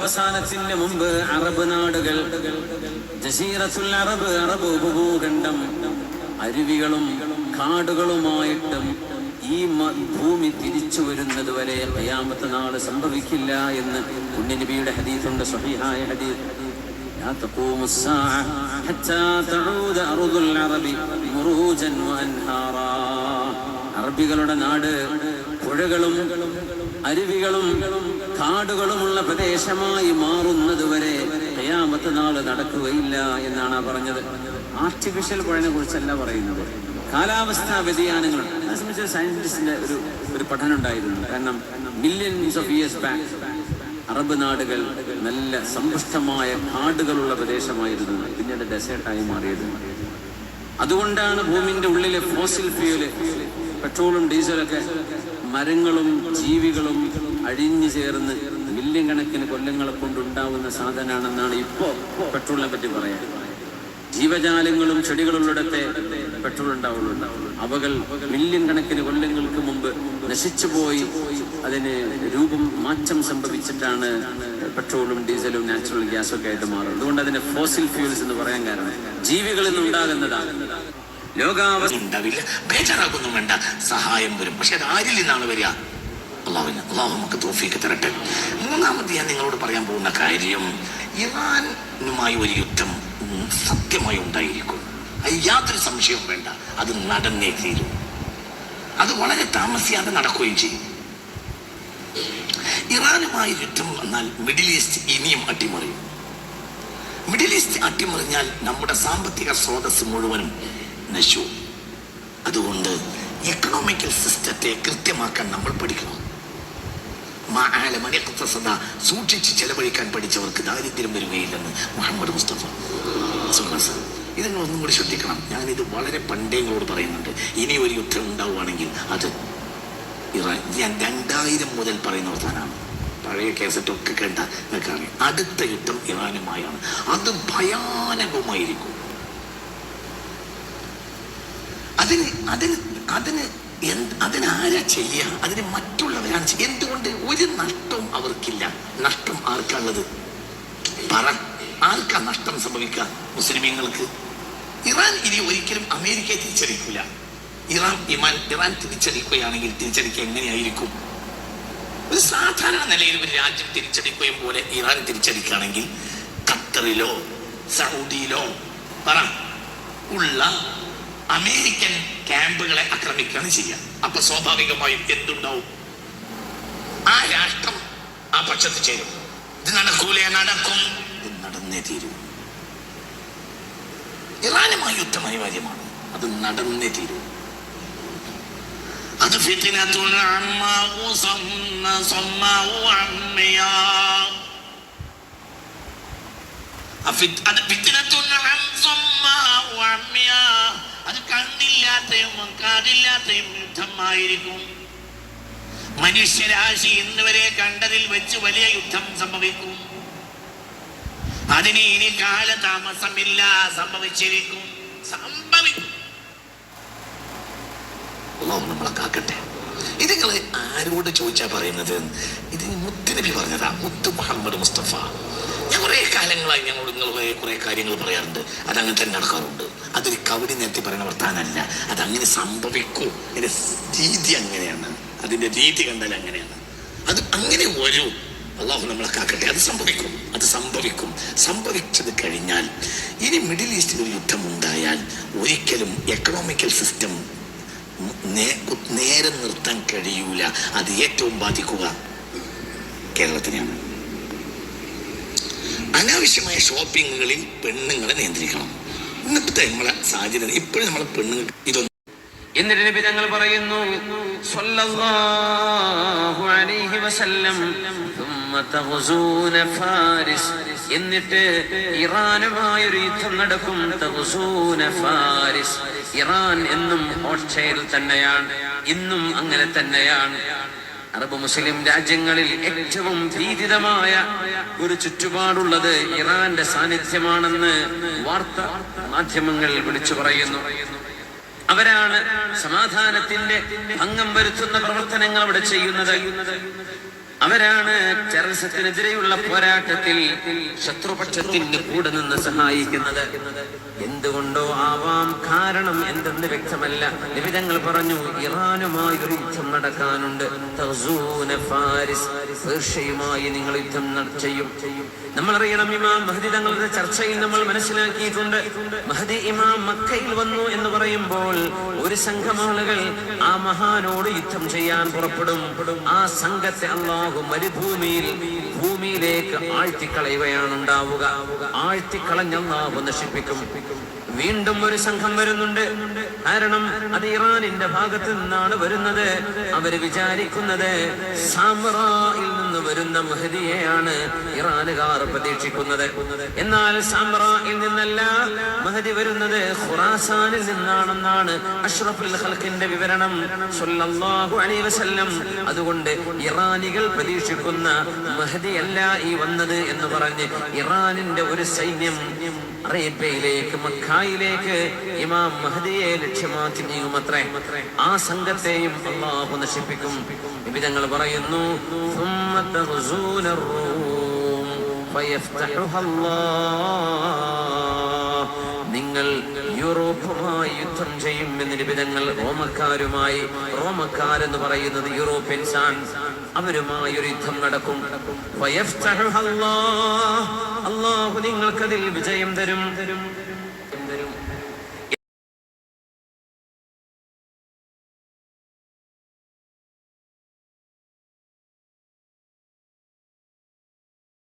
ലോകാവസാനത്തിന് മുമ്പ് അറബ് നാടുകൾ ജസീറത്തുൽ അറബ് അറബ് ഉപഭൂഖണ്ഡം അരുവികളും കാടുകളുമായിട്ടും ഈ മ- ഭൂമി തിരിച്ചു വരുന്നത് വരെ കയ്യാമത്തെ നാള് സംഭവിക്കില്ല എന്ന് പുണ്യനബിയുടെ ഹദീസുണ്ട് സ്വഹീഹായ ഹദീസ് لا تقوم الساعة حتى تعود أرض العرب مروجا وأنهارا അറബികളുടെ നാട് പുഴകളും അരുവികളും കാടുകളുമുള്ള പ്രദേശമായി മാറുന്നത് വരെ കയാമത്ത് നാൾ നടക്കുകയില്ല എന്നാണ് പറഞ്ഞത്. ആർട്ടിഫിഷ്യൽ പുഴനെ കുറിച്ചല്ല പറയുന്നത്. കാലാവസ്ഥാ വ്യതിയാനങ്ങൾ. സയന്റിസ്റ്റിന്റെ ഒരു ഒരു പഠനം ഉണ്ടായിരുന്നു കാരണം millions of years back Arab നാടുകൾ നല്ല സമ്പുഷ്ടമായ കാടുകളുള്ള പ്രദേശമായിരുന്നു. പിന്നീട് ഡെസേർട്ടായി മാറിയത്. അതുകൊണ്ടാണ് ഭൂമിന്റെ ഉള്ളിലെ ഫോസിൽ ഫ്യൂൽ പെട്രോളും ഡീസലൊക്കെ മരങ്ങളും ജീവികളും അഴിഞ്ഞു ചേർന്ന് മില്യൺ കണക്കിന് കൊല്ലങ്ങളെ കൊണ്ടുണ്ടാവുന്ന സാധനമാണെന്നാണ് ഇപ്പോൾ പെട്രോളിനെ പറ്റി പറയാൻ. ജീവജാലങ്ങളും ചെടികളുള്ളിടത്തെ പെട്രോൾ ഉണ്ടാവുള്ളൂ. അവകൾ മില്യൺ കണക്കിന് കൊല്ലങ്ങൾക്ക് മുമ്പ് നശിച്ചു പോയി. അതിന് രൂപം മാറ്റം സംഭവിച്ചിട്ടാണ് പെട്രോളും ഡീസലും നാച്ചുറൽ ഗ്യാസും ഒക്കെ ആയിട്ട് മാറുന്നത്. അതുകൊണ്ട് അതിനെ ഫോസിൽ ഫ്യൂൽസ് എന്ന് പറയാൻ കാരണം. ജീവികളിൽ നിന്നുണ്ടാകുന്നതാണ്. ലോകാവസ്ഥ ഉണ്ടാവില്ല. വേണ്ട. സഹായം വരും. പക്ഷെ അത് ആരിൽ നിന്നാണ് വരിക? അള്ളാഹുവിന്. അള്ളാഹു നമുക്ക് തോഫിക്ക് തരട്ടെ. മൂന്നാമത് ഞാൻ നിങ്ങളോട് പറയാൻ പോകുന്ന കാര്യം ഇറാനുമായി ഒരു യുദ്ധം സത്യമായി ഉണ്ടായിരിക്കും. അത് യാതൊരു സംശയവും വേണ്ട. അത് നടന്നേ തീരും. അത് വളരെ താമസിയാതെ നടക്കുകയും ചെയ്യും. ഇറാനുമായി യുദ്ധം വന്നാൽ മിഡിൽ ഈസ്റ്റ് ഇനിയും അട്ടിമറിയും. മിഡിൽ ഈസ്റ്റ് അട്ടിമറിഞ്ഞാൽ നമ്മുടെ സാമ്പത്തിക സ്രോതസ് മുഴുവനും നശു അതുകൊണ്ട് എക്കണോമിക്കൽ സിസ്റ്റത്തെ കൃത്യമാക്കാൻ നമ്മൾ പഠിക്കണം. സൂക്ഷിച്ച് ചെലവഴിക്കാൻ പഠിച്ചവർക്ക് ദാരിദ്ര്യം വരികയില്ലെന്ന് മുഹമ്മദ് മുസ്തഫ. സുഹാസ് ഇത് നിങ്ങൾ ഒന്നും കൂടി ശ്രദ്ധിക്കണം. ഞാനിത് വളരെ പണ്ടേ നിങ്ങളോട് പറയുന്നുണ്ട്. ഇനി ഒരു യുദ്ധം ഉണ്ടാവുകയാണെങ്കിൽ അത് ഇറാൻ ഞാൻ രണ്ടായിരം മുതൽ പറയുന്ന അവസാനമാണ് പഴയ കേസറ്റ് ഒക്കെ കേട്ട നിങ്ങൾക്കറിയാം. അടുത്ത യുദ്ധം ഇറാനുമായാണ്. അത് ഭയാനകമായിരിക്കും. അതിന് അതിന് അതിന് അതിനാരാ ചെയ്യുക അതിന് മറ്റുള്ളവരാണ് എന്തുകൊണ്ട് ഒരു നഷ്ടവും അവർക്കില്ല? നഷ്ടം ആർക്കുള്ളത്? പറ. ആർക്കാ നഷ്ടം സംഭവിക്കുക മുസ്ലിമീങ്ങൾക്ക്? ഇറാൻ ഇനി ഒരിക്കലും അമേരിക്കയെ തിരിച്ചടിക്കില്ല ഇറാൻ ഇമാൻ ഇറാൻ തിരിച്ചടിക്കുകയാണെങ്കിൽ തിരിച്ചടിക്കുക എങ്ങനെയായിരിക്കും? ഒരു സാധാരണ നിലയിൽ ഒരു രാജ്യം തിരിച്ചടിക്കുകയും പോലെ ഇറാൻ തിരിച്ചടിക്കുകയാണെങ്കിൽ ഖത്തറിലോ സൗദിയിലോ പറ. ഉള്ള അമേരിക്കൻ ക്യാമ്പുകളെ ആക്രമിക്കുകയാണ് ചെയ്യുക. അപ്പൊ സ്വാഭാവികമായും എന്തുണ്ടാവും? ആ രാഷ്ട്രം ആ പക്ഷത്ത് ചേരും. ഇത് നടക്കൂലേ? നടക്കും. ഇത് നടന്നേ തീരൂ. ഇറാനുമായി യുദ്ധം അനിവാര്യമാണ്. അത് നടന്നേ തീരൂ. അത് ഫിത്തിനത്തുൽ അത്. അത് കണ്ടില്ലാത്തയും കാതില്ലാത്തയും യുദ്ധമായിരിക്കും. മനുഷ്യരാശി ഇന്ന് വരെ കണ്ടതിൽ വെച്ച് വലിയ യുദ്ധം സംഭവിക്കും. അതിന് ഇനി കാലതാമസമില്ല സംഭവിച്ചിരിക്കും. സംഭവിക്കും നമ്മളെ കാക്കട്ടെ. ഇത് ആരോട് ചോദിച്ചാ പറയുന്നത്? ഇത് മുത്തുനബി പറഞ്ഞതാ മുത്ത് മുഹമ്മദ് മുസ്തഫ. കുറെ കാലങ്ങളായി ഞങ്ങൾ നിങ്ങൾ കുറെ കാര്യങ്ങൾ പറയാറുണ്ട്. അതങ്ങനെ തന്നെ നടക്കാറുണ്ട്. അതൊരു കവിത നേരത്തെ പറയുന്ന വർത്താനല്ല. അതങ്ങനെ സംഭവിക്കൂ. അതിന്റെ രീതി അങ്ങനെയാണ്. അതിന്റെ രീതി കണ്ടാൽ അങ്ങനെയാണ്. അത് അങ്ങനെ വരൂ. അള്ളാഹു നമ്മളെ കാക്കട്ടെ. അത് സംഭവിക്കും. അത് സംഭവിക്കും. സംഭവിച്ചത് കഴിഞ്ഞാൽ ഇനി മിഡിൽ ഈസ്റ്റിൽ ഒരു യുദ്ധം ഉണ്ടായാൽ ഒരിക്കലും എക്കണോമിക്കൽ സിസ്റ്റം നേരെ നിർത്താൻ കഴിയൂല. അത് ഏറ്റവും ബാധിക്കുക കേരളത്തിനെയാണ്. അനാവശ്യമായ ഷോപ്പിങ്ങുകളിൽ പെണ്ണുങ്ങളെ നിയന്ത്രിക്കണം. ഇന്നത്തെ നമ്മളെ സാഹചര്യം ഇപ്പോഴും നമ്മളെ പെണ്ണുങ്ങൾക്ക് ഇതൊന്നും എന്നിട്ട് നബി തങ്ങൾ പറയുന്നു സല്ലല്ലാഹു അലൈഹി വസല്ലം തുമ്മ തഹുസൂന ഫാരിസ്. എന്നിട്ട് ഇറാനുമായി ഒരു യുദ്ധം നടക്കും തഹുസൂന ഫാരിസ്. ഇറാൻ എന്നും ഓർച്ചയിൽ തന്നെയാണ് ഇന്നും അങ്ങനെ തന്നെയാണ്. അറബ് മുസ്ലിം രാജ്യങ്ങളിൽ ഏറ്റവും ഭീതിതമായ ഒരു ചുറ്റുപാടുള്ളത് ഇറാന്റെ സാന്നിധ്യമാണെന്ന് വാർത്ത മാധ്യമങ്ങൾ വിളിച്ചു പറയുന്നു. അവരാണ് സമാധാനത്തിന്റെ ഭംഗം വരുത്തുന്ന പ്രവർത്തനങ്ങൾ അവിടെ ചെയ്യുന്നത്. അവരാണ് ടെററിസത്തിനെതിരെയുള്ള പോരാട്ടത്തിൽ ശത്രുപക്ഷത്തിന് കൂടെ നിന്ന് സഹായിക്കുന്നത്. എന്തുകൊണ്ടോ ആവാം കാരണം എന്തെന്ന് വ്യക്തമല്ല. വിവിധങ്ങൾ പറഞ്ഞു ഇറാനുമായി ഒരു യുദ്ധം നടക്കാനുണ്ട്. ഫാരിസ് പേർഷ്യയുമായി നിങ്ങൾ യുദ്ധം ചെയ്യും. നമ്മളറിയണം ഇമാം മഹദി തങ്ങളുടെ ചർച്ചയിൽ നമ്മൾ മനസ്സിലാക്കിയിട്ടുണ്ട്. മഹദി ഇമാം മക്കയിൽ വന്നു എന്ന് പറയുമ്പോൾ ഒരു സംഘം ആളുകൾ ആ മഹാനോട് യുദ്ധം ചെയ്യാൻ പുറപ്പെടും. ആ സംഘത്തെ അള്ളാഹു മരുഭൂമിയിൽ ഭൂമിയിലേക്ക് ആഴ്ത്തിക്കളയുകയാണ് ഉണ്ടാവുക ആഴ്ത്തിക്കളഞ്ഞ നശിപ്പിക്കും. വീണ്ടും ഒരു സംഘം വരുന്നുണ്ട്. കാരണം അത് ഇറാനിന്റെ ഭാഗത്ത് നിന്നാണ് വരുന്നത്. അവർ വിചാരിക്കുന്നത് സാമ്രായിൽ നിന്ന് വരുന്ന മഹദിയെയാണ് ഇറാനുകാർ പ്രതീക്ഷിക്കുന്നത്. എന്നാൽ സാമ്രായിൽ നിന്നല്ല മഹദി വരുന്നത് ഖുറാസാനിൽ നിന്നാണെന്നാണ് അഷ്റഫുൽ ഹൽക്കിന്റെ വിവരണം. സല്ലല്ലാഹു അലൈഹി വസല്ലം. അതുകൊണ്ട് ഇറാനികൾ പ്രതീക്ഷിക്കുന്ന മഹദിയല്ല ഈ വന്നത് എന്ന് പറഞ്ഞ് ഇറാനിന്റെ ഒരു സൈന്യം അറേബ്യയിലേക്ക് മക്കായിലേക്ക് ഇമാം മഹദിയെ ലക്ഷ്യമാക്കി നീങ്ങുമത്രേ. ആ സംഘത്തെയും അള്ളാഹു നശിപ്പിക്കും. വിവിധങ്ങൾ പറയുന്നു നിങ്ങൾ യൂറോപ്പുമായി യുദ്ധം ചെയ്യും എന്ന് നിബിധങ്ങൾ റോമക്കാരുമായി റോമക്കാരെന്ന് പറയുന്നത് യൂറോപ്യൻസ് ആണ്. അവരുമായി ഒരു യുദ്ധം നടക്കും. അള്ളാഹു നിങ്ങൾക്കതിൽ വിജയം തരും. തരും.